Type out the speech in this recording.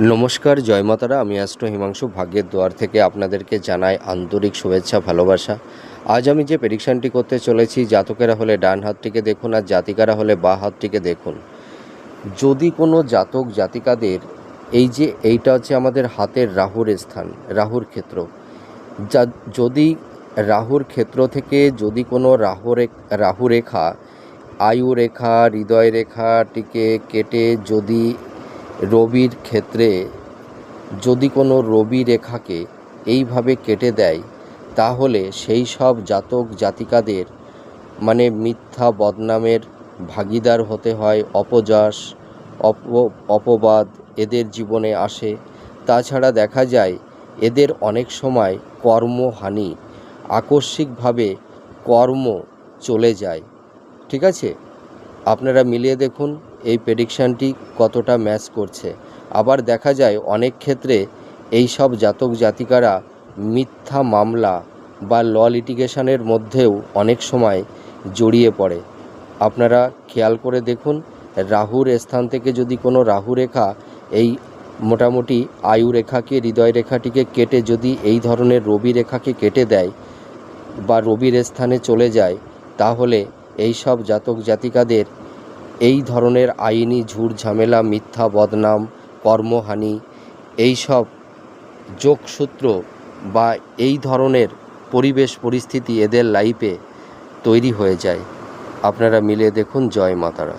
নমস্কার, জয় মাতারা। আমি অ্যাস্ট্রো হিমাংশু, ভাগ্যের দোয়ার থেকে আপনাদেরকে জানাই আন্তরিক শুভেচ্ছা, ভালোবাসা। আজ আমি যে প্রেডিকশানটি করতে চলেছি, জাতকেরা হলে ডান হাতটিকে দেখুন আর জাতিকারা হলে বা হাতটিকে দেখুন। যদি কোনো জাতক, জাতিকাদের, এই যে এইটা হচ্ছে আমাদের হাতের রাহুর স্থান, রাহুর ক্ষেত্র। যা, যদি রাহুর ক্ষেত্র থেকে যদি কোনো রাহু রে- রাহু রেখা, আয়ু রেখা, হৃদয় রেখাটিকে কেটে যদি রবির ক্ষেত্রে যদি কোনো রবি রেখাকে এইভাবে কেটে দেয়, তাহলে সেই সব জাতক জাতিকাদের মানে মিথ্যা বদনামের ভাগিদার হতে হয় অপযশ অপ, অপবাদ এদের জীবনে আসে। তাছাড়া দেখা যায়, এদের অনেক সময় কর্মহানি, আকস্মিকভাবে কর্ম চলে যায়। ঠিক আছে? আপনারা মিলিয়ে দেখুন এই প্রেডিকশানটি কতটা ম্যাচ করছে। আবার দেখা যায় অনেক ক্ষেত্রে এই সব জাতক জাতিকারা মিথ্যা মামলা বা ল লিটিগেশনের মধ্যেও অনেক সময় জড়িয়ে পড়ে। আপনারা খেয়াল করে দেখুন, রাহুর স্থান থেকে যদি কোনো রাহু রেখা এই মোটামুটি আয়ু রেখাকে, হৃদয় রেখাটিকে কেটে যদি এই ধরনের রবি রেখাকে কেটে দেয় বা রবির স্থানে চলে যায়, তাহলে এই সব জাতক জাতিকাদের এই ধরনের আইনি ঝুট ঝামেলা, মিথ্যা বদনাম, কর্মহানি এই সব যোগসূত্র বা এই ধরনের পরিবেশ পরিস্থিতি এদের লাইফে তৈরি হয়ে যায়। আপনারা মিলে দেখুন জয় মাতারা।